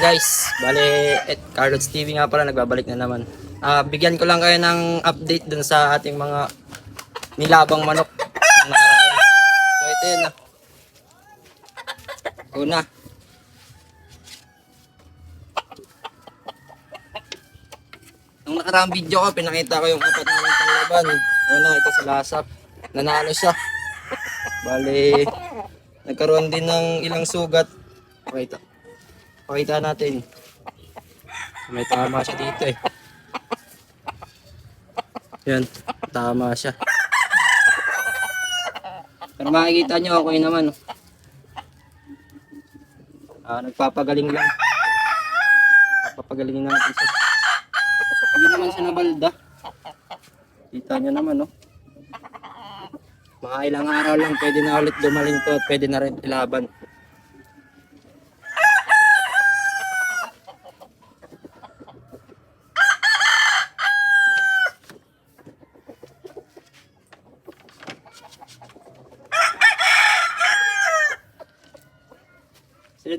guys, bale, et, Carlos TV nga pala, nagbabalik na naman. Ah, bigyan ko lang kayo ng update dun sa ating mga nilabang manok. ng. So ito yun. Una. Nung nakaraang video ko, pinakita ko yung apat namin panlaban. Una, ito si Lasap. Nanalo siya. Bale, nagkaroon din ng ilang sugat. Pakita. Pakita natin. May tama siya dito eh. Yan, tama siya. Pero makikita nyo, okay naman. oh. Ah, nagpapagaling lang. Nagpapagaling natin siya. Hindi naman siya nabalda. Kita nyo naman, no? Mga ilang araw lang, pwede na ulit dumaling to at pwede na rin ilaban.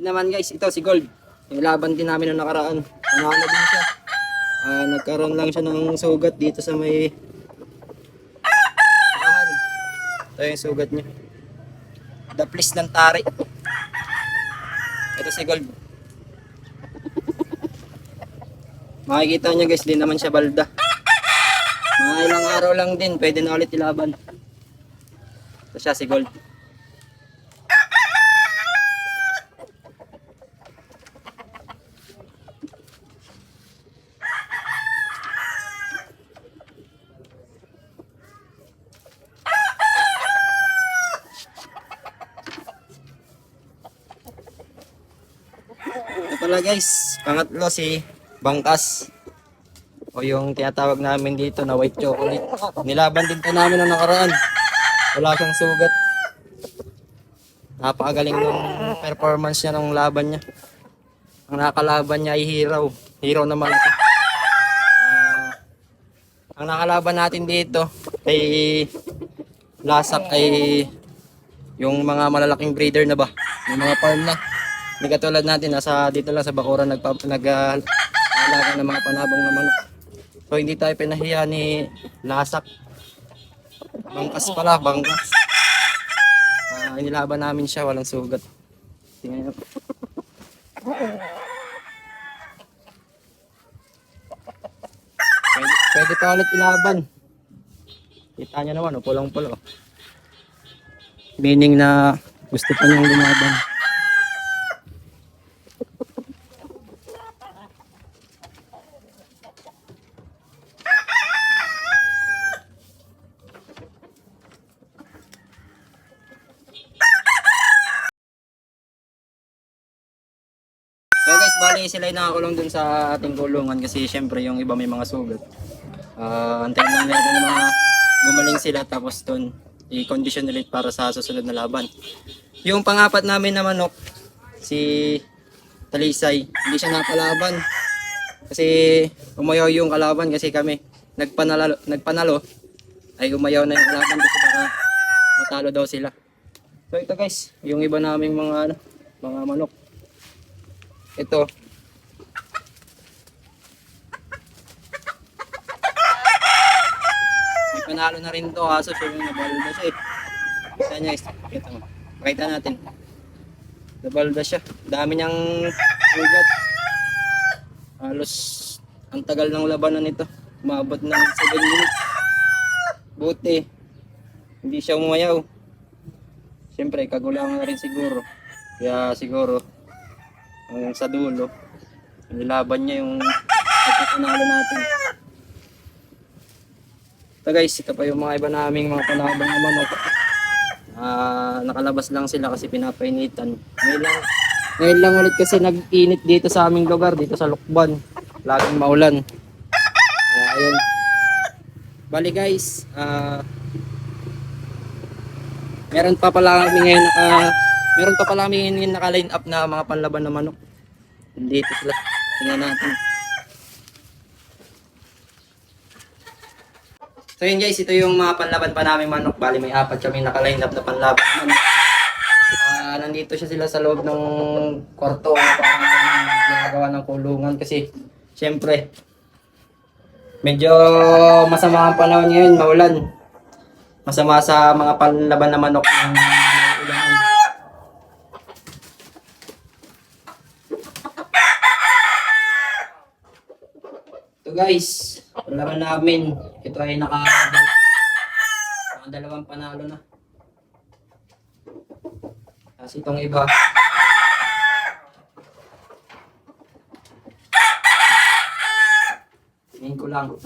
Sunod naman guys, ito si Gold. Yung laban din namin nung nakaraan. Nanalo din siya. Ah, nagkaroon lang siya ng sugat dito sa may Ahan. Ito yung sugat niya. The please ng tari. Ito si Gold. Makikita niyo guys, di naman siya balda. Mga ilang araw lang din, pwede na ulit ilaban. Ito siya si Gold. Pala guys, pangatlo si Bangkas. O yung tinatawag namin dito na white chocolate. Nilaban din to namin nung nakaraan. Wala siyang sugat. Napakagaling ng performance niya nung laban niya. Ang nakalaban niya ay hero. Hero naman ito. Ah, ang nakalaban natin dito ay lasak ay yung mga malalaking breeder na ba? Yung mga farm na. Hindi katulad natin, nasa dito lang sa Bacoran nagpa, nag ah, alaga ng mga panabong na manok. So hindi tayo pinahiya ni Lasak. Bangkas pala, bangkas. Ah, inilaban namin siya, walang sugat. Tingnan nyo. Pwede, pwede pa ulit ilaban. Kita nyo naman, oh, pulang-pulo. Meaning na gusto pa niyang lumaban. Bali sila yung nakakulong dun sa ating kulungan kasi syempre yung iba may mga sugat. Ah, antayin lang natin yung mga gumaling sila tapos dun i-condition ulit para sa susunod na laban. Yung pangapat namin na manok, si Talisay, hindi siya napalaban. Kasi umayaw yung kalaban kasi kami nagpanalo, nagpanalo ay umayaw na yung kalaban kasi baka matalo daw sila. So ito guys, yung iba naming mga ano, mga manok. Ito. Panalo na rin to aso siya yung nabalda siya eh. Kita niya guys. Kita mo. Pakita natin. Nabalda siya. Dami niyang ugat. Halos ang tagal ng labanan nito. Umabot ng 7 minutes. Buti. Hindi siya umayaw. Siyempre, kagulangan na rin siguro. Kaya siguro, hanggang sa dulo, nilaban niya yung pagkakanalo natin. Ito guys, ito pa yung mga iba naming mga panabang na manok. Ah, nakalabas lang sila kasi pinapainitan. Ngayon lang, ngayon lang ulit kasi nag-init dito sa aming lugar, dito sa Lukban. Laging maulan. Kaya ayun. Bali guys, ah, meron pa pala kami ngayon naka, meron pa pala kami ngayon naka-line up na mga panlaban na manok. Dito sila. Tingnan natin. So yun guys, ito yung mga panlaban pa namin manok. Bali may apat kami naka-line up na panlaban manok. Ah, nandito siya sila sa loob ng kwarto. Parang ginagawa ng kulungan kasi syempre medyo masama ang panahon ngayon, maulan. Masama sa mga panlaban na manok ng. Ito guys, laban namin. Ito ay naka nakadalawang panalo na. Tapos itong iba. Tingin ko lang.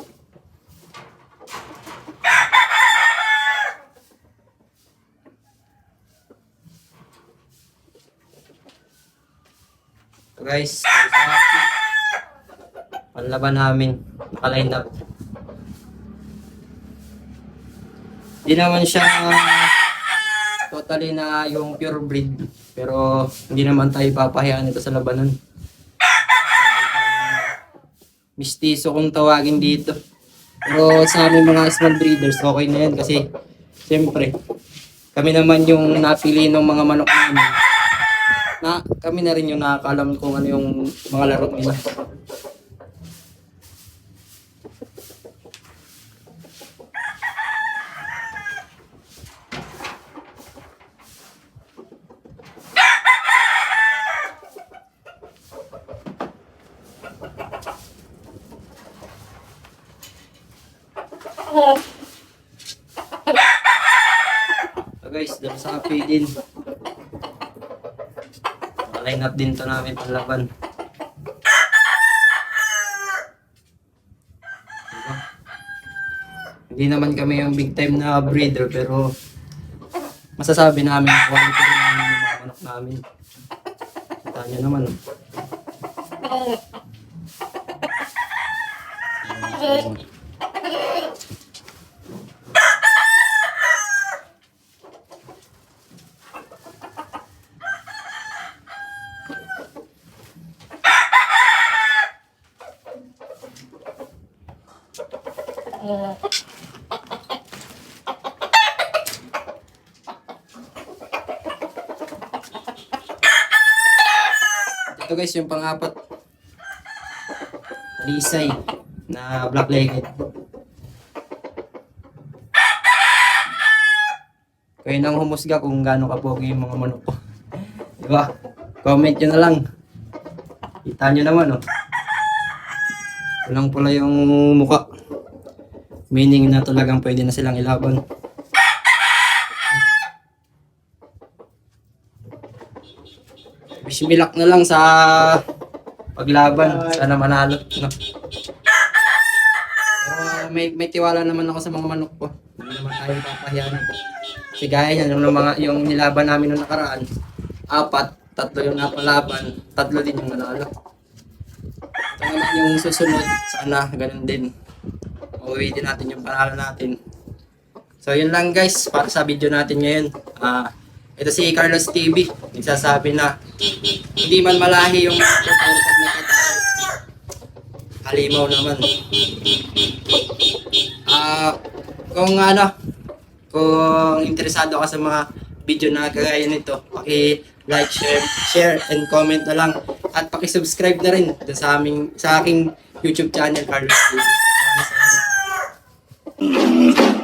Guys, panlaban namin. Nakaline up. Di naman siya totally na yung pure breed. Pero hindi naman tayo papahayaan ito sa labanan. Mistiso kung tawagin dito. Pero sa aming mga small breeders, okay na yan kasi siyempre, kami naman yung napili ng mga manok namin. Na, kami na rin yung nakakaalam kung ano yung mga laro nila. So guys, dito sa api din. Line up din to namin panlaban. Diba? Hindi naman kami yung big time na breeder pero masasabi namin na quality rin namin yung mga manok namin. Kita nyo naman. Ito guys, yung pang-apat. Lisay na black-legged. Kayo nang humusga kung gaano kapogi yung mga manok ko. Di ba? Comment nyo na lang. Kita nyo naman, oh. Walang pula yung muka. Meaning na talagang pwede na silang ilaban. Bismilak na lang sa paglaban. Sana manalo. No? Pero may, may tiwala naman ako sa mga manok ko. Hindi naman tayo papahiyanan ko. Kasi gaya niyan, yung, mga, yung nilaban namin noong nakaraan, apat, tatlo yung napalaban, tatlo din yung nanalo. Ito naman yung susunod, sana ganun din. Uuwi din natin yung panalo natin. So yun lang guys, para sa video natin ngayon. Ah, ito si Carlos TV, nagsasabi na hindi man malahi yung total pag nakita halimaw naman. Ah, kung ano, kung interesado ka sa mga video na kagaya nito, paki-like, share, share, and comment na lang. At paki-subscribe na rin sa aming sa aking YouTube channel, Carlos TV. Maraming salamat. Música